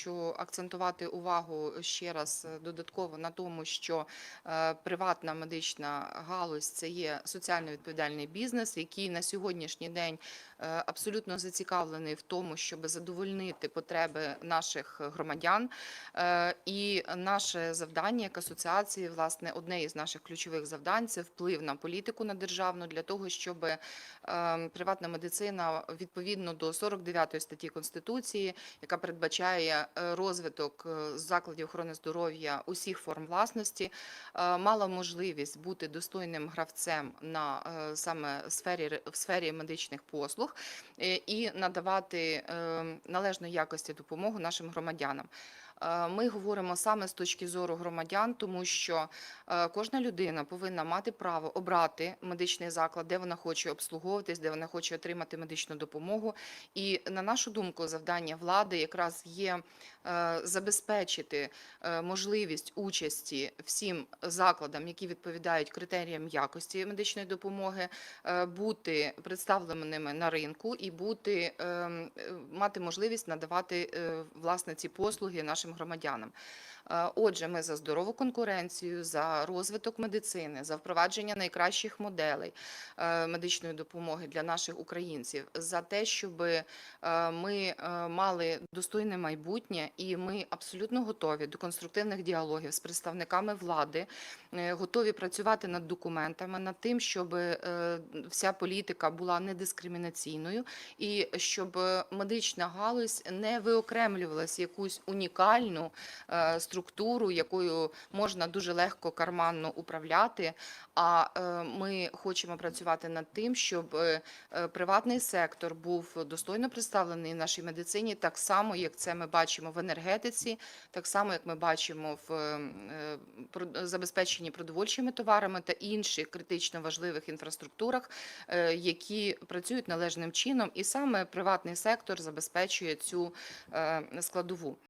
Хочу акцентувати увагу ще раз е, додатково на тому, що е, приватна медична галузь це є соціально відповідальний бізнес, який на сьогоднішній день е, абсолютно зацікавлений в тому, щоб задовольнити потреби наших громадян. І наше завдання як асоціації, власне, одне із наших ключових завдань це вплив на політику на державну для того, щоб приватна медицина відповідно до 49 статті Конституції, яка передбачає розвиток е, закладів охорони здоров'я усіх форм власності, е, мала можливість бути достойним гравцем на е, саме сфері в сфері медичних послуг е, і надавати е, належної якості допомогу нашим громадянам. Е, Ми говоримо саме з точки зору громадян, тому що е, кожна людина повинна мати право обрати медичний заклад, де вона хоче обслуговуватись, де вона хоче отримати медичну допомогу. І на нашу думку, завдання влади якраз є е, забезпечити можливість участі всім закладам, які відповідають критеріям якості медичної допомоги, бути представленими на ринку і бути е, м, е, мати можливість надавати власне ці послуги нашим громадянам. Е, Отже, ми за здорову конкуренцію, за розвиток медицини, за впровадження найкращих моделей е, медичної допомоги для наших українців, за те, щоб ми е, мали достойне майбутнє, і ми абсолютно готові до конструктивних діалогів з представниками влади, готові працювати над документами, над тим, щоб вся політика була недискримінаційною і щоб медична галузь не виокремлювалась якусь унікальну е, структуру, якою можна дуже легко карманно управляти. А е, ми хочемо працювати над тим, щоб е, приватний сектор був достойно представлений в нашій медицині, так само як це ми бачимо в енергетиці, так само як ми бачимо в забезпеченні продовольчими товарами та інших критично важливих інфраструктурах, які працюють належним чином, і саме приватний сектор забезпечує цю складову.